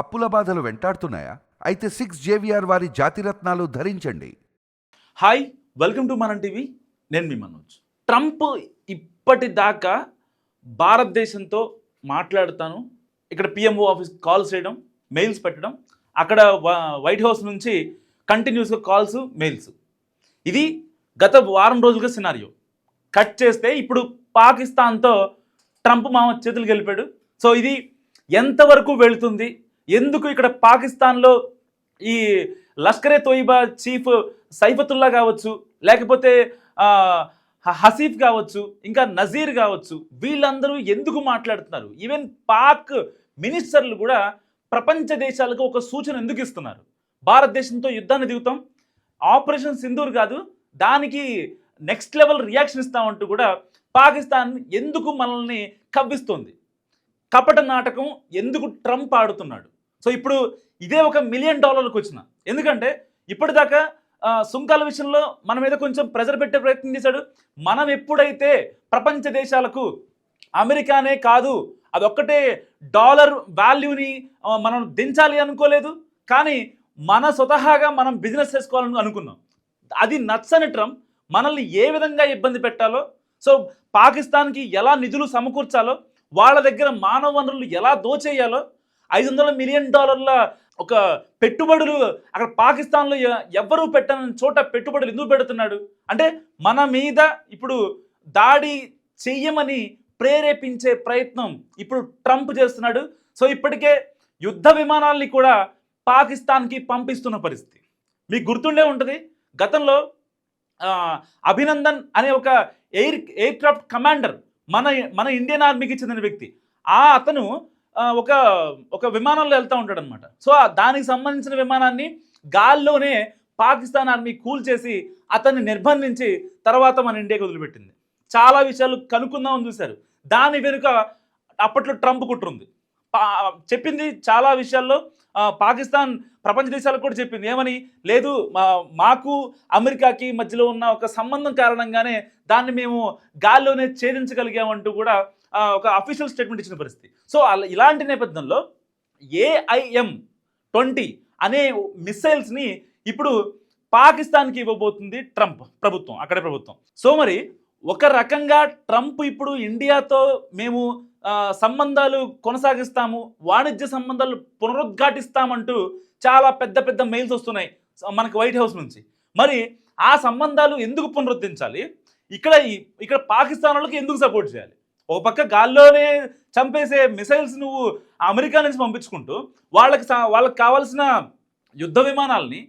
అప్పుల బాధలు వెంటాడుతున్నాయా? అయితే సిక్స్ జేవిఆర్ వారి జాతిరత్నాలు ధరించండి. Hi welcome to Manam TV. నేను మీ మనోజ్. ట్రంప్ ఇప్పటిదాకా భారతదేశంతో మాట్లాడతాను. ఇక్కడ పిఎంఓ ఆఫీస్ కాల్స్ చేయడం మెయిల్స్ పెట్టడం అక్కడ వైట్ హౌస్ నుంచి కంటిన్యూస్గా కాల్స్ మెయిల్స్. ఇది గత వారం రోజులుగా సినారియో. కట్ చేస్తే ఇప్పుడు పాకిస్తాన్తో ట్రంప్ మామ చేతులు గెలిపాడు. సో ఇది ఎంతవరకు వెళుతుంది? ఎందుకు ఇక్కడ పాకిస్తాన్లో ఈ లష్కరే తోయిబా చీఫ్ సైఫతుల్లా కావచ్చు లేకపోతే హసీఫ్ కావచ్చు ఇంకా నజీర్ కావచ్చు వీళ్ళందరూ ఎందుకు మాట్లాడుతున్నారు? ఈవెన్ పాక్ మినిస్టర్లు కూడా ప్రపంచ దేశాలకు ఒక సూచన ఎందుకు ఇస్తున్నారు? భారతదేశంతో యుద్ధాన్ని దిగుతాం ఆపరేషన్ సింధూర్ కాదు దానికి నెక్స్ట్ లెవెల్ రియాక్షన్ ఇస్తామంటూ కూడా పాకిస్తాన్ ఎందుకు మనల్ని కవ్విస్తోంది? కపట నాటకం ఎందుకు ట్రంప్ ఆడుతున్నాడు? సో ఇప్పుడు ఇదే ఒక మిలియన్ డాలర్లకు వచ్చిన. ఎందుకంటే ఇప్పటిదాకా సుంకాల విషయంలో మన మీద కొంచెం ప్రెజర్ పెట్టే ప్రయత్నం చేశాడు. మనం ఎప్పుడైతే ప్రపంచ దేశాలకు అమెరికానే కాదు అదొక్కటే డాలర్ వాల్యూని మనం దించాలి అనుకోలేదు కానీ మన స్వతహాగా మనం బిజినెస్ చేసుకోవాలని అనుకున్నాం. అది నచ్చని ట్రంప్ మనల్ని ఏ విధంగా ఇబ్బంది పెట్టాలో సో పాకిస్తాన్కి ఎలా నిధులు సమకూర్చాలో వాళ్ళ దగ్గర మానవ వనరులు ఎలా దోచేయాలో ఐదు వందల మిలియన్ డాలర్ల ఒక పెట్టుబడులు అక్కడ పాకిస్తాన్లో ఎవరు ఎవ్వరూ పెట్టని చోట పెట్టుబడులు ఎందుకు పెడుతున్నాడు? అంటే మన మీద ఇప్పుడు దాడి చెయ్యమని ప్రేరేపించే ప్రయత్నం ఇప్పుడు ట్రంప్ చేస్తున్నాడు. సో ఇప్పటికే యుద్ధ విమానాల్ని కూడా పాకిస్తాన్కి పంపిస్తున్న పరిస్థితి. మీకు గుర్తుండే ఉంటుంది గతంలో అభినందన్ అనే ఒక ఎయిర్ ఎయిర్ క్రాఫ్ట్ కమాండర్ మన మన ఇండియన్ ఆర్మీకి చెందిన వ్యక్తి. ఆ అతను ఒక ఒక విమానంలో వెళ్తూ ఉంటాడు అనమాట సో దానికి సంబంధించిన విమానాన్ని గాల్లోనే పాకిస్తాన్ ఆర్మీ కూల్ చేసి అతన్ని నిర్బంధించి తర్వాత మన ఇండియాకి వదిలిపెట్టింది. చాలా విషయాలు కనుక్కుందామని చూశారు. దాని వెనుక అప్పట్లో ట్రంప్ కుట్రుంది చెప్పింది చాలా విషయాల్లో పాకిస్తాన్ ప్రపంచ దేశాలకు కూడా చెప్పింది. ఏమని? లేదు మా మాకు అమెరికాకి మధ్యలో ఉన్న ఒక సంబంధం కారణంగానే దాన్ని మేము గాల్లోనే ఛేదించగలిగామంటూ కూడా ఒక అఫీషియల్ స్టేట్మెంట్ ఇచ్చిన పరిస్థితి. సో అలా ఇలాంటి నేపథ్యంలో ఏఐఎం ట్వంటీ అనే మిసైల్స్ని ఇప్పుడు పాకిస్తాన్కి ఇవ్వబోతుంది ట్రంప్ ప్రభుత్వం అక్కడే ప్రభుత్వం. సో మరి ఒక రకంగా ట్రంప్ ఇప్పుడు ఇండియాతో మేము సంబంధాలు కొనసాగిస్తాము వాణిజ్య సంబంధాలు పునరుద్ఘాటిస్తామంటూ చాలా పెద్ద పెద్ద మెయిల్స్ వస్తున్నాయి మనకు మనకి వైట్ హౌస్ నుంచి. మరి ఆ సంబంధాలు ఎందుకు పునరుద్ధరించాలి? ఇక్కడ ఇక్కడ పాకిస్తాన్ వాళ్ళకి ఎందుకు సపోర్ట్ చేయాలి? ఓ పక్క గాల్లోనే చంపేసే మిసైల్స్ నువ్వు అమెరికా నుంచి పంపించుకుంటూ వాళ్ళకి సా- వాళ్ళకి కావాల్సిన యుద్ధ విమానాలని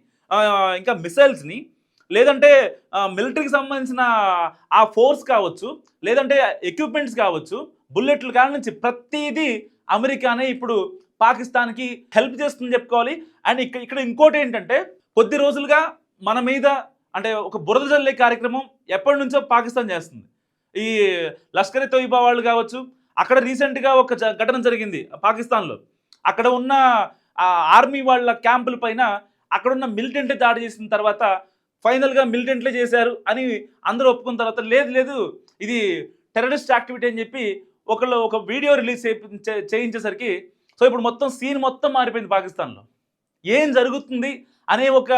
ఇంకా మిసైల్స్ని లేదంటే మిలిటరీకి సంబంధించిన ఆ ఫోర్స్ కావచ్చు లేదంటే ఎక్విప్మెంట్స్ కావచ్చు బుల్లెట్లు కాడ నుంచి ప్రతిదీ అమెరికానే ఇప్పుడు పాకిస్తాన్కి హెల్ప్ చేస్తుందని చెప్పుకోవాలి. అండ్ ఇక్కడ ఇక్కడ ఇంకోటి ఏంటంటే కొద్ది రోజులుగా మన మీద అంటే ఒక బురద జల్లే కార్యక్రమం ఎప్పటి నుంచో పాకిస్తాన్ చేస్తుంది. ఈ లష్కర్ ఎ తోయిబా వాళ్ళు కావచ్చు అక్కడ రీసెంట్గా ఒక జ- ఘటన జరిగింది పాకిస్తాన్లో. అక్కడ ఉన్న ఆర్మీ వాళ్ళ క్యాంపుల పైన అక్కడ ఉన్న మిలిటెంట్ దాడి చేసిన తర్వాత ఫైనల్గా మిలిటెంట్లే చేశారు అని అందరూ ఒప్పుకున్న తర్వాత లేదు లేదు ఇది టెర్రరిస్ట్ యాక్టివిటీ అని చెప్పి ఒకళ్ళు ఒక వీడియో రిలీజ్ చే- చేయించేసరికి సో ఇప్పుడు మొత్తం సీన్ మొత్తం మారిపోయింది పాకిస్తాన్లో. ఏం జరుగుతుంది అనే ఒక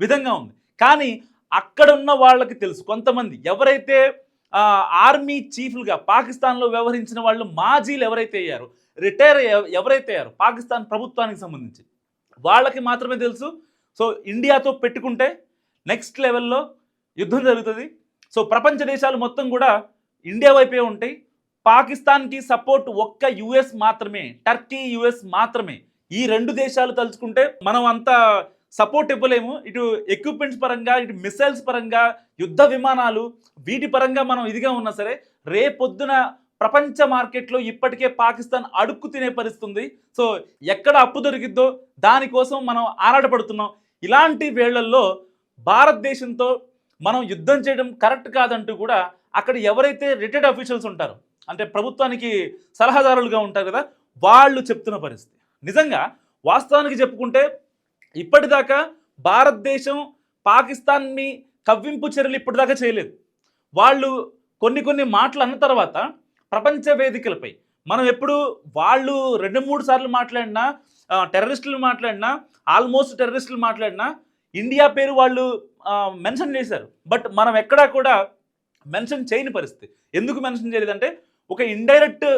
విధంగా ఉంది. కానీ అక్కడ ఉన్న వాళ్ళకి తెలుసు కొంతమంది. ఎవరైతే ఆర్మీ చీఫ్లుగా పాకిస్తాన్లో వ్యవహరించిన వాళ్ళు మాజీలు ఎవరైతే అయ్యారు రిటైర్ ఎవరైతే అయ్యారో పాకిస్తాన్ ప్రభుత్వానికి సంబంధించి వాళ్ళకి మాత్రమే తెలుసు. సో ఇండియాతో పెట్టుకుంటే నెక్స్ట్ లెవెల్లో యుద్ధం జరుగుతుంది. సో ప్రపంచ దేశాలు మొత్తం కూడా ఇండియా వైపే ఉంటాయి. పాకిస్తాన్కి సపోర్ట్ ఒక్క యుఎస్ మాత్రమే టర్కీ యుఎస్ మాత్రమే. ఈ రెండు దేశాలు తలుచుకుంటే మనం అంతా సపోర్ట్ ఇవ్వలేము ఇటు ఎక్విప్మెంట్స్ పరంగా ఇటు మిసైల్స్ పరంగా యుద్ధ విమానాలు వీటి పరంగా మనం ఇదిగా ఉన్నా సరే రేపొద్దున ప్రపంచ మార్కెట్లో ఇప్పటికే పాకిస్తాన్ అడుక్కు తినే పరిస్థితి ఉంది సో ఎక్కడ అప్పు దొరికిద్దో దానికోసం మనం ఆరాటపడుతున్నాం. ఇలాంటి వేళల్లో భారతదేశంతో మనం యుద్ధం చేయడం కరెక్ట్ కాదంటూ కూడా అక్కడ ఎవరైతే రిటైర్డ్ అఫీషియల్స్ ఉంటారో అంటే ప్రభుత్వానికి సలహాదారులుగా ఉంటారు కదా వాళ్ళు చెప్తున్న పరిస్థితి. నిజంగా వాస్తవానికి చెప్పుకుంటే ఇప్పటిదాకా భారతదేశం పాకిస్తాన్ని కవ్వింపు చర్యలు ఇప్పటిదాకా చేయలేదు. వాళ్ళు కొన్ని కొన్ని మాటలు అన్న తర్వాత ప్రపంచ వేదికలపై మనం ఎప్పుడు వాళ్ళు రెండు మూడు సార్లు మాట్లాడినా టెర్రరిస్టులు మాట్లాడినా ఆల్మోస్ట్ టెర్రరిస్టులు మాట్లాడినా ఇండియా పేరు వాళ్ళు మెన్షన్ చేశారు. బట్ మనం ఎక్కడా కూడా మెన్షన్ చేయని పరిస్థితి. ఎందుకు మెన్షన్ చేయలేదంటే ఒక ఇండైరెక్ట్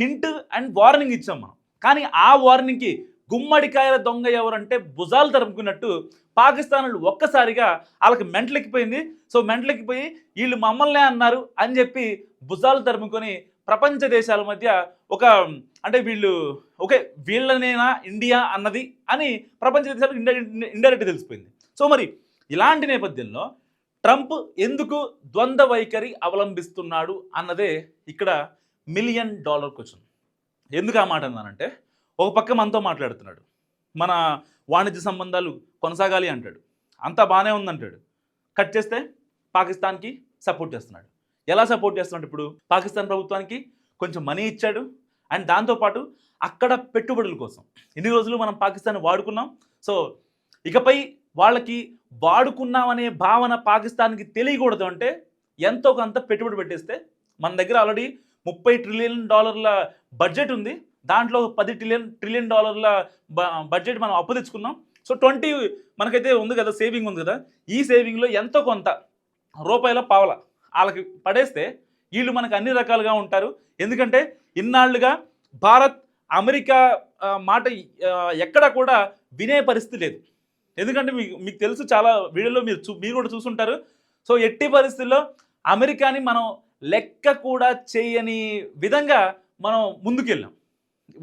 హింట్ అండ్ వార్నింగ్ ఇచ్చాం మనం. కానీ ఆ వార్నింగ్కి గుమ్మడికాయల దొంగ ఎవరంటే భుజాలు తరుముకున్నట్టు పాకిస్తాన్లు ఒక్కసారిగా వాళ్ళకి మెంటలెక్కిపోయింది. సో మెంటలెక్కిపోయి వీళ్ళు మమ్మల్నే అన్నారు అని చెప్పి భుజాలు తరుముకొని ప్రపంచ దేశాల మధ్య ఒక అంటే వీళ్ళు ఓకే వీళ్ళనేనా ఇండియా అన్నది అని ప్రపంచ దేశాలకు ఇండైరెక్ట్ తెలిసిపోయింది. సో మరి ఇలాంటి నేపథ్యంలో ట్రంప్ ఎందుకు ద్వంద్వ వైఖరి అవలంబిస్తున్నాడు అన్నదే ఇక్కడ మిలియన్ డాలర్ క్వశ్చన్. ఎందుకు ఆ మాట అన్నానంటే ఒక పక్క మనతో మాట్లాడుతున్నాడు. మన వాణిజ్య సంబంధాలు కొనసాగాలి అంటాడు. అంతా బాగానే ఉందంటాడు. కట్ చేస్తే పాకిస్తాన్కి సపోర్ట్ చేస్తున్నాడు. ఎలా సపోర్ట్ చేస్తున్నాడు ఇప్పుడు? పాకిస్తాన్ ప్రభుత్వానికి కొంచెం మనీ ఇచ్చాడు. అండ్ దాంతోపాటు అక్కడ పెట్టుబడుల కోసం. ఇన్ని రోజులు మనం పాకిస్తాన్ వాడుకున్నాం. సో ఇకపై వాళ్ళకి వాడుకున్నామనే భావన పాకిస్తాన్కి తెలియకూడదు అంటే ఎంతో కొంత పెట్టుబడి పెట్టేస్తే మన దగ్గర ఆల్రెడీ ముప్పై ట్రిలియన్ డాలర్ల బడ్జెట్ ఉంది. దాంట్లో పది ట్రిలియన్ ట్రిలియన్ డాలర్ల బ- బడ్జెట్ మనం అప్పు తెచ్చుకున్నాం. సో ట్వంటీ మనకైతే ఉంది కదా సేవింగ్ ఉంది కదా. ఈ సేవింగ్లో ఎంతో కొంత రూపాయల పావల వాళ్ళకి పడేస్తే వీళ్ళు మనకు అన్ని రకాలుగా ఉంటారు. ఎందుకంటే ఇన్నాళ్ళుగా భారత్ అమెరికా మాట ఎక్కడ కూడా వినే పరిస్థితి లేదు. ఎందుకంటే మీకు మీకు తెలుసు చాలా వీడియోలో మీరు చూ మీరు కూడా చూసుంటారు. సో ఎట్టి పరిస్థితుల్లో అమెరికాని మనం లెక్క కూడా చేయని విధంగా మనం ముందుకెళ్ళాం.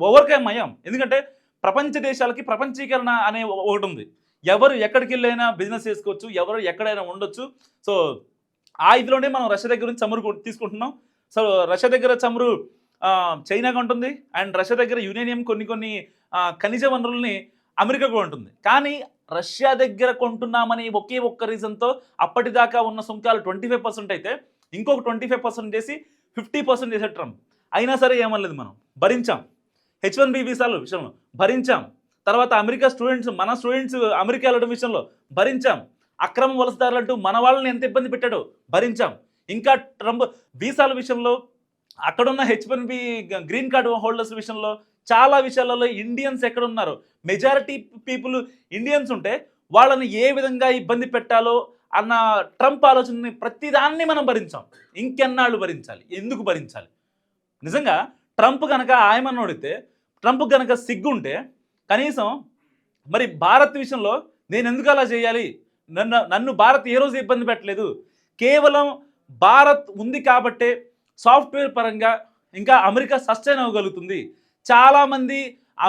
ఓవర్కమ్ అయ్యాం ఎందుకంటే ప్రపంచ దేశాలకి ప్రపంచీకరణ అనే ఒకటి ఉంది ఎవరు ఎక్కడికి వెళ్ళైనా బిజినెస్ చేసుకోవచ్చు ఎవరు ఎక్కడైనా ఉండొచ్చు. సో ఆ ఇదిలోనే మనం రష్యా దగ్గర నుంచి చమురు తీసుకుంటున్నాం. సో రష్యా దగ్గర చమురు చైనాగా చైనాకు ఉంటుంది. అండ్ రష్యా దగ్గర యురేనియం కొన్ని కొన్ని ఖనిజ వనరుల్ని అమెరికాకు ఉంటుంది కానీ రష్యా దగ్గర కొంటున్నామని ఒకే ఒక్క రీజన్తో అప్పటిదాకా ఉన్న సుంకాలు ట్వంటీ ఫైవ్ పర్సెంట్ అయితే ఇంకొక ట్వంటీ ఫైవ్ పర్సెంట్ చేసి ఫిఫ్టీ పర్సెంట్ చేసే ట్రంప్ అయినా సరే ఏమనలేదు మనం. భరించాం. హెచ్ వన్ బి వీసాల విషయంలో భరించాం. తర్వాత అమెరికా స్టూడెంట్స్ మన స్టూడెంట్స్ అమెరికా వెళ్ళడం విషయంలో భరించాం. అక్రమ వలసదారులు అంటూ మన వాళ్ళని ఎంత ఇబ్బంది పెట్టాడో భరించాం. ఇంకా ట్రంప్ వీసాల విషయంలో అక్కడున్న H one B green card holders విషయంలో చాలా విషయాలలో ఇండియన్స్ ఎక్కడ ఉన్నారు మెజారిటీ పీపుల్ ఇండియన్స్ ఉంటే వాళ్ళని ఏ విధంగా ఇబ్బంది పెట్టాలో అన్న ట్రంప్ ఆలోచనని ప్రతిదాన్ని మనం భరించాం. ఇంకెన్నాళ్ళు భరించాలి? ఎందుకు భరించాలి? నిజంగా ట్రంప్ కనుక ఆయమని అడిగితే ట్రంప్ కనుక సిగ్గుంటే కనీసం మరి భారత్ విషయంలో నేను ఎందుకు అలా చేయాలి? నన్ను నన్ను భారత్ ఏ రోజు ఇబ్బంది పెట్టలేదు? కేవలం భారత్ ఉంది కాబట్టే సాఫ్ట్వేర్ పరంగా ఇంకా అమెరికా సస్టైన్ అవ్వగలుగుతుంది. చాలామంది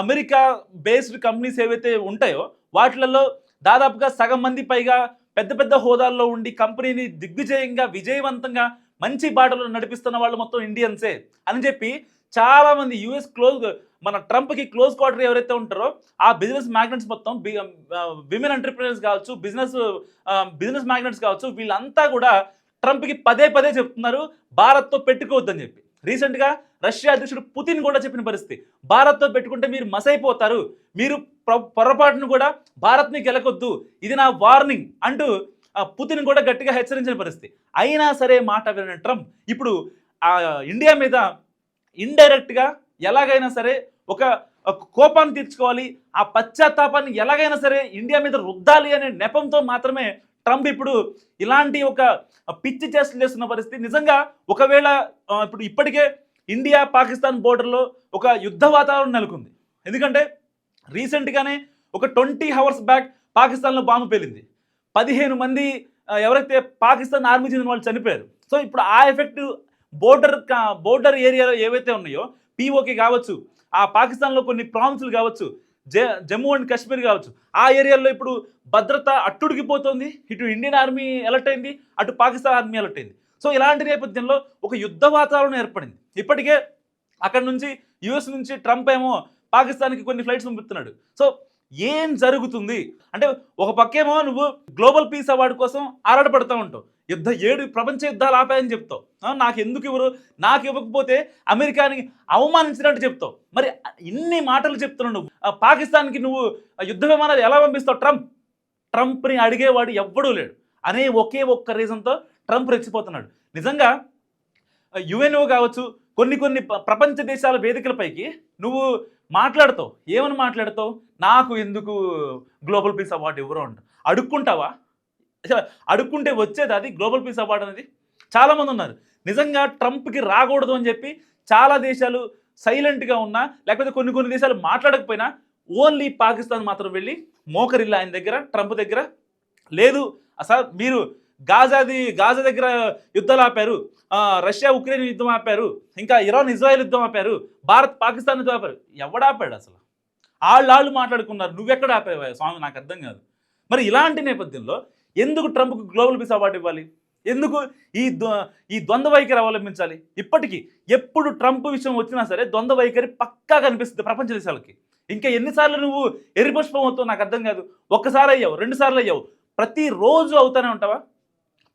అమెరికా బేస్డ్ కంపెనీస్ ఏవైతే ఉంటాయో వాటిలలో దాదాపుగా సగం మంది పైగా పెద్ద పెద్ద హోదాల్లో ఉండి కంపెనీని దిగ్విజయంగా విజయవంతంగా మంచి బాటలో నడిపిస్తున్న వాళ్ళు మొత్తం ఇండియన్సే అని చెప్పి చాలామంది యుఎస్ క్లోజ్ మన ట్రంప్కి క్లోజ్ క్వార్టర్ ఎవరైతే ఉంటారో ఆ బిజినెస్ మ్యాగ్నెట్స్ మొత్తం విమెన్ ఎంటర్ప్రీనర్స్ కావచ్చు బిజినెస్ బిజినెస్ మ్యాగ్నెట్స్ కావచ్చు వీళ్ళంతా కూడా ట్రంప్కి పదే పదే చెప్తున్నారు భారత్తో పెట్టుకోవద్దని చెప్పి. రీసెంట్గా రష్యా అధ్యక్షుడు పుతిన్ కూడా చెప్పిన పరిస్థితి. భారత్తో పెట్టుకుంటే మీరు మసైపోతారు మీరు పొరపాటును కూడా భారత్ని గెలకొద్దు ఇది నా వార్నింగ్ అంటూ ఆ, పుతిన్ కూడా గట్టిగా హెచ్చరించిన పరిస్థితి. అయినా సరే మాట వినని ట్రంప్ ఇప్పుడు ఇండియా మీద ఇండైరెక్ట్గా ఎలాగైనా సరే ఒక కోపాన్ని తీర్చుకోవాలి ఆ పశ్చాత్తాపాన్ని ఎలాగైనా సరే ఇండియా మీద రుద్దాలి అనే నెపంతో మాత్రమే ట్రంప్ ఇప్పుడు ఇలాంటి ఒక పిచ్చి చేష్టలు చేస్తున్న పరిస్థితి. నిజంగా ఒకవేళ ఇప్పుడు ఇప్పటికే ఇండియా పాకిస్తాన్ బోర్డర్లో ఒక యుద్ధ వాతావరణం నెలకొంది. ఎందుకంటే రీసెంట్గానే ఒక ట్వంటీ అవర్స్ బ్యాక్ పాకిస్తాన్లో బాంబు పేలింది. పదిహేను మంది ఎవరైతే పాకిస్తాన్ ఆర్మీ చెందిన వాళ్ళు చనిపోయారు. సో ఇప్పుడు ఆ ఎఫెక్ట్ బోర్డర్ బోర్డర్ ఏరియాలో ఏవైతే ఉన్నాయో పీఓకే కావచ్చు ఆ పాకిస్తాన్లో కొన్ని ప్రావిన్సులు కావచ్చు జ జమ్మూ అండ్ కాశ్మీర్ కావచ్చు ఆ ఏరియాలో ఇప్పుడు భద్రత అట్టుడికిపోతుంది ఇటు ఇండియన్ ఆర్మీ అలర్ట్ అయింది అటు పాకిస్తాన్ ఆర్మీ అలర్ట్ అయింది. సో ఇలాంటి నేపథ్యంలో ఒక యుద్ధ వాతావరణం ఏర్పడింది. ఇప్పటికే అక్కడ నుంచి యుఎస్ నుంచి ట్రంప్ ఏమో పాకిస్తాన్కి కొన్ని ఫ్లైట్స్ పంపిస్తున్నాడు. సో ఏం జరుగుతుంది? అంటే ఒక పక్కేమో నువ్వు గ్లోబల్ పీస్ అవార్డు కోసం ఆరాటపడుతూ ఉంటావు. యుద్ధ ఏడు ప్రపంచ యుద్ధాలు ఆపాయని చెప్తావు. నాకు ఎందుకు ఇవ్వరు? నాకు ఇవ్వకపోతే అమెరికాని అవమానించినట్టు చెప్తావు. మరి ఇన్ని మాటలు చెప్తున్నావు నువ్వు. పాకిస్తాన్కి నువ్వు యుద్ధ విమానాలు ఎలా పంపిస్తావు? ట్రంప్. ట్రంప్ని అడిగేవాడు ఎవ్వడూ లేడు. అనే ఒకే ఒక్క రీజన్తో ట్రంప్ రెచ్చిపోతున్నాడు. నిజంగా యుఎన్ఓ కావచ్చు కొన్ని కొన్ని ప్రపంచ దేశాల వేదికలపైకి నువ్వు మాట్లాడతావు. ఏమని మాట్లాడతావు? నాకు ఎందుకు గ్లోబల్ పీస్ అవార్డు ఇవ్వరు అంట. అడుక్కుంటావా? అడుక్కుంటే వచ్చేది అది గ్లోబల్ పీస్ అవార్డు అనేది? చాలామంది ఉన్నారు. నిజంగా ట్రంప్కి రాకూడదు అని చెప్పి చాలా దేశాలు సైలెంట్గా ఉన్నా లేకపోతే కొన్ని కొన్ని దేశాలు మాట్లాడకపోయినా ఓన్లీ పాకిస్తాన్ మాత్రం వెళ్ళి మోకరిల్లా ఆయన దగ్గర ట్రంప్ దగ్గర. లేదు అసలు మీరు గాజాది గాజా దగ్గర యుద్ధాలు ఆపారు. రష్యా ఉక్రెయిన్ యుద్ధం ఆపారు. ఇంకా ఇరాన్ ఇజ్రాయెల్ యుద్ధం ఆపారు. భారత్ పాకిస్తాన్ యుద్ధం ఆపారు. ఎవడాపాడు అసలు? వాళ్ళు వాళ్ళు మాట్లాడుకున్నారు. నువ్వెక్కడ ఆపేవా? స్వామి నాకు అర్థం కాదు. మరి ఇలాంటి నేపథ్యంలో ఎందుకు ట్రంప్కు గ్లోబల్ పీస్ అవార్డు ఇవ్వాలి? ఎందుకు ఈ ఈ ద్వంద్వ వైఖరి అవలంబించాలి? ఇప్పటికీ ఎప్పుడు ట్రంప్ విషయం వచ్చినా సరే ద్వంద్వ వైఖరి పక్కా కనిపిస్తుంది ప్రపంచ దేశాలకి. ఇంకా ఎన్నిసార్లు నువ్వు ఎరిపుష్పం అవుతావు నాకు అర్థం కాదు. ఒక్కసారి అయ్యావు రెండుసార్లు అయ్యావు. ప్రతిరోజు అవుతానే ఉంటావా?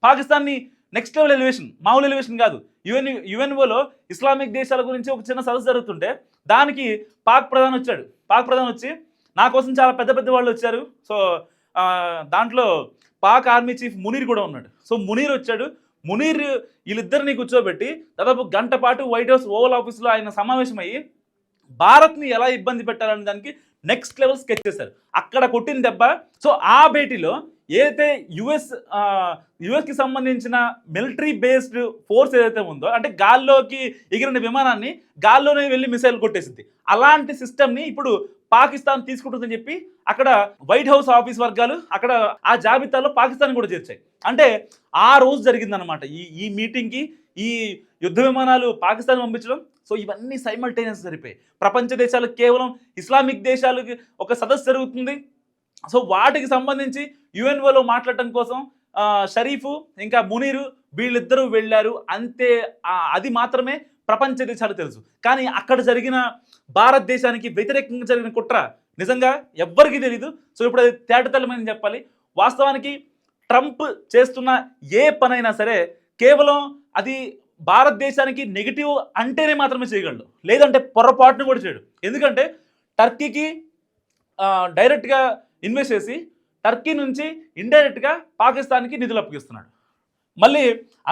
పాకిస్తాన్ని నెక్స్ట్ లెవెల్ ఎలివేషన్ మామూలు ఎలివేషన్ కాదు. యుఎన్ యుఎన్ఓలో ఇస్లామిక్ దేశాల గురించి ఒక చిన్న సదస్సు జరుగుతుంటే దానికి పాక్ ప్రధాని వచ్చాడు. పాక్ ప్రధాని వచ్చి నా కోసం చాలా పెద్ద పెద్ద వాళ్ళు వచ్చారు. సో దాంట్లో పాక్ ఆర్మీ చీఫ్ మునీర్ కూడా ఉన్నాడు. సో మునీర్ వచ్చాడు. మునీర్ వీళ్ళిద్దరిని కూర్చోబెట్టి దాదాపు గంట పాటు వైట్ హౌస్ ఓవల్ ఆఫీస్లో ఆయన సమావేశమయ్యి భారత్ని ఎలా ఇబ్బంది పెట్టాలనే దానికి నెక్స్ట్ లెవెల్ స్కెచ్ చేశారు. అక్కడ కొట్టిన దెబ్బ సో ఆ భేటీలో ఏదైతే యుఎస్ యుఎస్కి సంబంధించిన మిలిటరీ బేస్డ్ ఫోర్స్ ఏదైతే ఉందో అంటే గాల్లోకి ఎగిరిన విమానాన్ని గాల్లోనే వెళ్ళి మిసైల్ కొట్టేసింది. అలాంటి సిస్టమ్ని ఇప్పుడు పాకిస్తాన్ తీసుకుంటుందని చెప్పి అక్కడ వైట్ హౌస్ ఆఫీస్ వర్గాలు అక్కడ ఆ జాబితాలో పాకిస్తాన్ కూడా చేర్చాయి. అంటే ఆ రోజు జరిగిందనమాట ఈ ఈ మీటింగ్కి ఈ యుద్ధ విమానాలు పాకిస్తాన్ పంపించడం. సో ఇవన్నీ సైమల్టేనియస్ జరిపాయి. ప్రపంచ దేశాలు కేవలం ఇస్లామిక్ దేశాలకి ఒక సదస్సు జరుగుతుంది. సో వాటికి సంబంధించి యుఎన్ఓలో మాట్లాడటం కోసం షరీఫ్ షరీఫు ఇంకా మునీరు వీళ్ళిద్దరూ వెళ్ళారు. అంతే అది మాత్రమే ప్రపంచ దేశాలు తెలుసు. కానీ అక్కడ జరిగిన భారతదేశానికి వ్యతిరేకంగా జరిగిన కుట్ర నిజంగా ఎవ్వరికీ తెలీదు. సో ఇప్పుడు అది తేటతెల్లమని చెప్పాలి. వాస్తవానికి ట్రంప్ చేస్తున్న ఏ పనైనా సరే కేవలం అది భారతదేశానికి నెగిటివ్ అంటేనే మాత్రమే చేయగలడు. లేదంటే పొరపాటును కూడా చేయడు. ఎందుకంటే టర్కీకి డైరెక్ట్గా ఇన్వెస్ట్ చేసి టర్కీ నుంచి ఇండైరెక్ట్గా పాకిస్తాన్కి నిధులు అప్పగిస్తున్నాడు. మళ్ళీ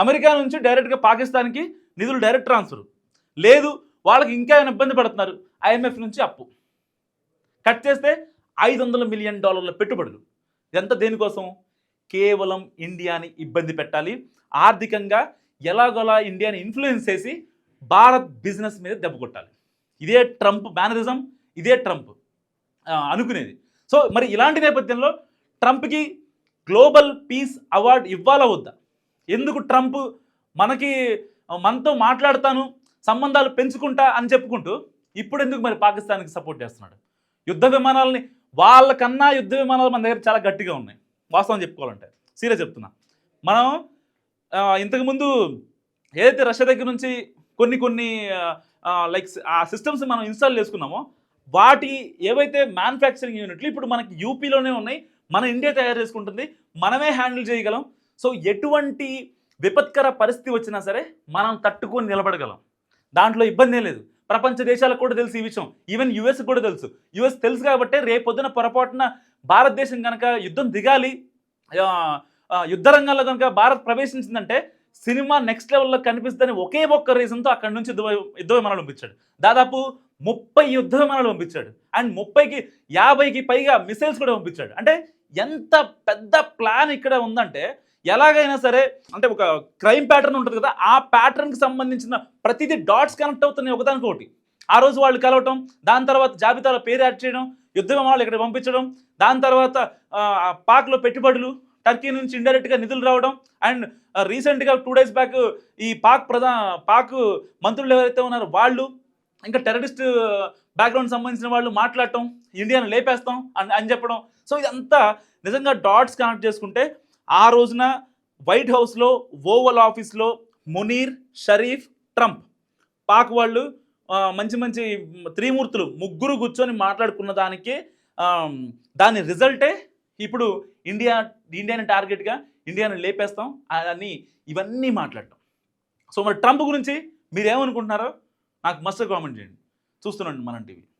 అమెరికా నుంచి డైరెక్ట్గా పాకిస్తాన్కి నిధులు డైరెక్ట్ ట్రాన్స్ఫర్. లేదు వాళ్ళకి ఇంకా ఏమైనా ఇబ్బంది పడుతున్నారు? ఐఎంఎఫ్ నుంచి అప్పు. కట్ చేస్తే ఐదు వందల మిలియన్ డాలర్ల పెట్టుబడులు. ఇదంతా దేనికోసం? కేవలం ఇండియాని ఇబ్బంది పెట్టాలి. ఆర్థికంగా ఎలాగోలా ఇండియాని ఇన్ఫ్లుయెన్స్ చేసి భారత్ బిజినెస్ మీద దెబ్బ కొట్టాలి. ఇదే ట్రంప్ మేనరిజం ఇదే ట్రంప్ అనుకునేది. సో మరి ఇలాంటి నేపథ్యంలో ట్రంప్కి గ్లోబల్ పీస్ అవార్డు ఇవ్వాలా వద్దా? ఎందుకు ట్రంప్ మనకి మనతో మాట్లాడతాను సంబంధాలు పెంచుకుంటా అని చెప్పుకుంటూ ఇప్పుడు ఎందుకు మరి పాకిస్తాన్కి సపోర్ట్ చేస్తున్నాడు? యుద్ధ విమానాలని వాళ్ళకన్నా యుద్ధ విమానాలు మన దగ్గర చాలా గట్టిగా ఉన్నాయి. వాస్తవం చెప్పుకోవాలంటే. సీరియస్ చెప్తున్నా. మనం ఇంతకుముందు ఏదైతే రష్యా దగ్గర నుంచి కొన్ని కొన్ని లైక్ ఆ సిస్టమ్స్ మనం ఇన్స్టాల్ చేసుకున్నామో వాటి ఏవైతే మ్యానుఫ్యాక్చరింగ్ యూనిట్లు ఇప్పుడు మనకి యూపీలోనే ఉన్నాయి మన ఇండియా తయారు చేసుకుంటుంది మనమే హ్యాండిల్ చేయగలం. సో ఎటువంటి విపత్కర పరిస్థితి వచ్చినా సరే మనం తట్టుకొని నిలబడగలం. దాంట్లో ఇబ్బంది లేదు. ప్రపంచ దేశాలకు కూడా తెలుసు ఈ విషయం. ఈవెన్ యుఎస్ కూడా తెలుసు. యుఎస్ తెలుసు కాబట్టి రేపొద్దున పొరపాటున భారతదేశం కనుక యుద్ధం దిగాలి యుద్ధ రంగంలో కనుక భారత్ ప్రవేశించిందంటే సినిమా నెక్స్ట్ లెవెల్లో కనిపిస్తుందని ఒకే ఒక్క రీజన్తో అక్కడి నుంచి యుద్ధ యుద్ధ విమానాలు పంపించాడు. దాదాపు ముప్పై యుద్ధ విమానాలు పంపించాడు. అండ్ ముప్పైకి యాభైకి పైగా మిసైల్స్ కూడా పంపించాడు. అంటే ఎంత పెద్ద ప్లాన్ ఇక్కడ ఉందంటే ఎలాగైనా సరే అంటే ఒక క్రైమ్ ప్యాటర్న్ ఉంటుంది కదా ఆ ప్యాటర్న్కి సంబంధించిన ప్రతిదీ డాట్స్ కనెక్ట్ అవుతున్నాయి ఒకదానికొకటి ఆ రోజు వాళ్ళు కలవటం దాని తర్వాత జాబితాలో పేరు యాడ్ చేయడం యుద్ధ విమానాలు ఇక్కడ పంపించడం దాని తర్వాత ఆ, పాక్లో పెట్టుబడులు టర్కీ నుంచి ఇండైరెక్ట్గా నిధులు రావడం అండ్ రీసెంట్గా టూ డేస్ బ్యాక్ ఈ పాక్ ప్రధా పాక్ మంత్రులు ఎవరైతే ఉన్నారో వాళ్ళు ఇంకా టెర్రరిస్ట్ బ్యాక్గ్రౌండ్ సంబంధించిన వాళ్ళు మాట్లాడటం ఇండియాను లేపేస్తాం అని అని చెప్పడం. సో ఇదంతా నిజంగా డాట్స్ కనెక్ట్ చేసుకుంటే ఆ రోజున వైట్ హౌస్లో ఓవల్ ఆఫీస్లో మునీర్ షరీఫ్ ట్రంప్. పాక్ వాళ్ళు మంచి మంచి త్రిమూర్తులు ముగ్గురు కూర్చొని మాట్లాడుకున్న దానికి దాని రిజల్టే ఇప్పుడు ఇండియా ఇండియాని టార్గెట్గా ఇండియాని లేపేస్తాం అని ఇవన్నీ మాట్లాడటం. సో మరి ట్రంప్ గురించి మీరేమనుకుంటున్నారో నాకు మస్తు కామెంట్ చేయండి. చూస్తున్నాండి మనం టీవీ.